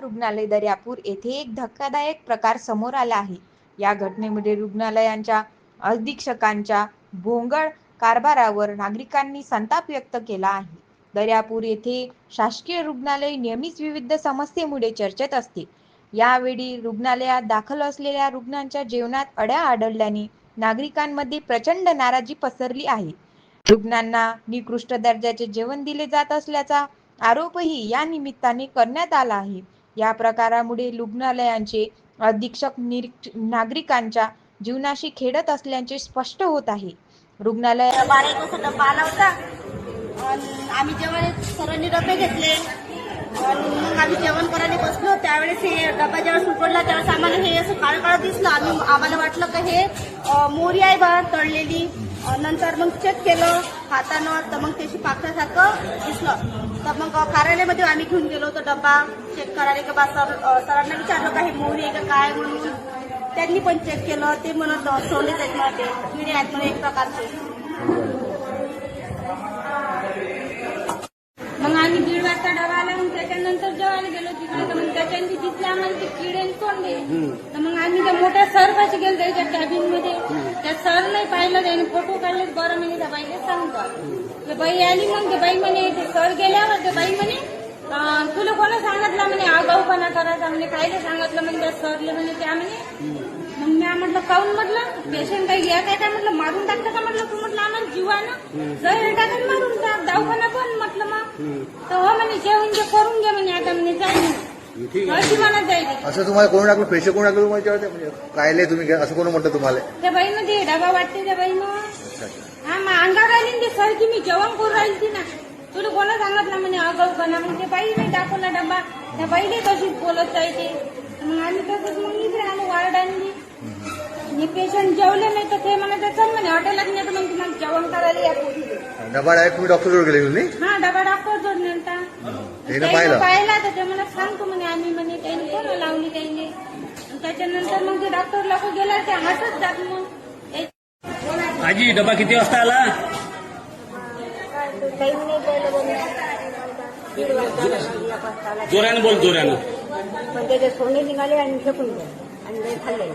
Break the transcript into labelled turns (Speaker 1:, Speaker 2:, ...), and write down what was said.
Speaker 1: रुग्णालय दर्यापूर येथे एक धक्कादायक प्रकार समोर आला आहे. या घटनेमध्ये रुग्णालयांच्या अधीक्षकांच्या भोंगळ कारभारावर नागरिकांनी संताप व्यक्त केला आहे. दर्यापूर येथे शासकीय रुग्णालय नेहमीच विविध समस्येमुळे चर्चेत असते. यावेळी रुग्णालयात दाखल असलेल्या रुग्णांच्या जेवणात अड्या आढळल्याने नागरिकांमध्ये प्रचंड नाराजी पसरली आहे. रुग्णांना निकृष्ट दर्जाचे जेवण दिले जात असल्याचा आरोपही या निमित्ताने करण्यात आला आहे. या प्रकारामुळे रुग्णालयांचे अधीक्षक निरीक्ष- नागरिकांच्या जीवनाशी खेळत असल्याचे स्पष्ट होत आहे. रुग्णालय
Speaker 2: बारा एक वाजता डब्बा आला होता. अन् आम्ही जेवण सर्वांनी डबे घेतले. अन् मग आम्ही जेवण करायला बसलो. त्यावेळेस हे डबा जेव्हा सुपडला त्यावेळेस आम्हाला हे असं काळं काळं दिसलं. आम्ही आम्हाला वाटलं का हे अं, मोरी आहे बा तळलेली. नंतर मग चेक केलं हातानं तर मग त्याशी पाकल्यासारखं दिसलं. तर मग कार्यालयामध्ये आम्ही घेऊन गेलो होतो डब्बा चेक करायला. का बा सर सरांना विचारलं का हे मोरी आहे का? काय म्हणून? त्यांनी पण चेक केलं. ते म्हणत सोडले त्याच्यामध्ये किडे आहेत म्हणून एक प्रकारचे.
Speaker 3: वाजता डबा आला मग त्याच्यानंतर जेवायला गेलो तिकडे तर मग त्याच्यानंतर दिसले आम्हाला ते किडे तोंडे तर मग आम्ही त्या मोठ्या सर पाशी गेलो त्याच्या कॅबिनमध्ये त्या सर नाही पाहिलं त्याने फोटो काढले बरं म्हणे त्या बाईला सांगतो ते बाई आली मग ते बाई म्हणे ते सर गेल्यावर ते बाई म्हणे तुला कोणा सांगितलं म्हणे आगाऊपणा करायचा म्हणे कायले सांगितलं म्हणे त्या सरले म्हणे त्या म्हणे. मग मी म्हटलं काऊन म्हटलं? पेशंट काही या काय काय म्हटलं? मारून टाकतं का म्हटलं? तू म्हटलं आम्हाला जीवानं जर टाकून मारून टाक दवाखाना पण म्हटलं मग. तर म्हणे जेवण जे करून घे म्हणे आता म्हणे जाय म्हणे. अशी म्हणत जाईल
Speaker 4: असं तुम्हाला कोण टाकलं? पैसे कोण टाकलं तुम्हाला म्हणजे कायले तुम्ही? घ्या, असं कोण म्हणतं तुम्हाला?
Speaker 3: त्या बाईमध्ये डबा वाटते त्या बाईनं
Speaker 4: अच्छा, अच्छा.
Speaker 3: हा मग अंगावर ना ते सर की मी जेवण करून राहिली ती ना. तुला कोणा सांगितलं म्हणे अगाऊपणा मग ते बाई नाही दाखवला डबा त्या बाईले तशीच बोलत जायचे. मग आम्ही तसंच मग इकडे आलो वार्ड आणली. आणि पेशंट जेवले नाही तर ते म्हणत चल म्हणे हॉटेलात नाही तर मग तुम्हाला जेवण करायला या. पोरी
Speaker 4: डबा डायरेक्ट तुम्ही डॉक्टरजवळ गेले
Speaker 3: हा डबा
Speaker 4: त्यानं पाहिलं.
Speaker 3: पाहिला तर ते मला सांगतो म्हणे आम्ही म्हणे त्याने कोण लावली त्याने. आणि त्याच्यानंतर मग ते डॉक्टर लोक गेला ते हसत जात मग
Speaker 5: आजी डबा किती वाजता आला? जोरानं बोल जोरानं.
Speaker 6: पण त्याचे सोने निघाले आणि फेकून दिले. आणि खाल्ले.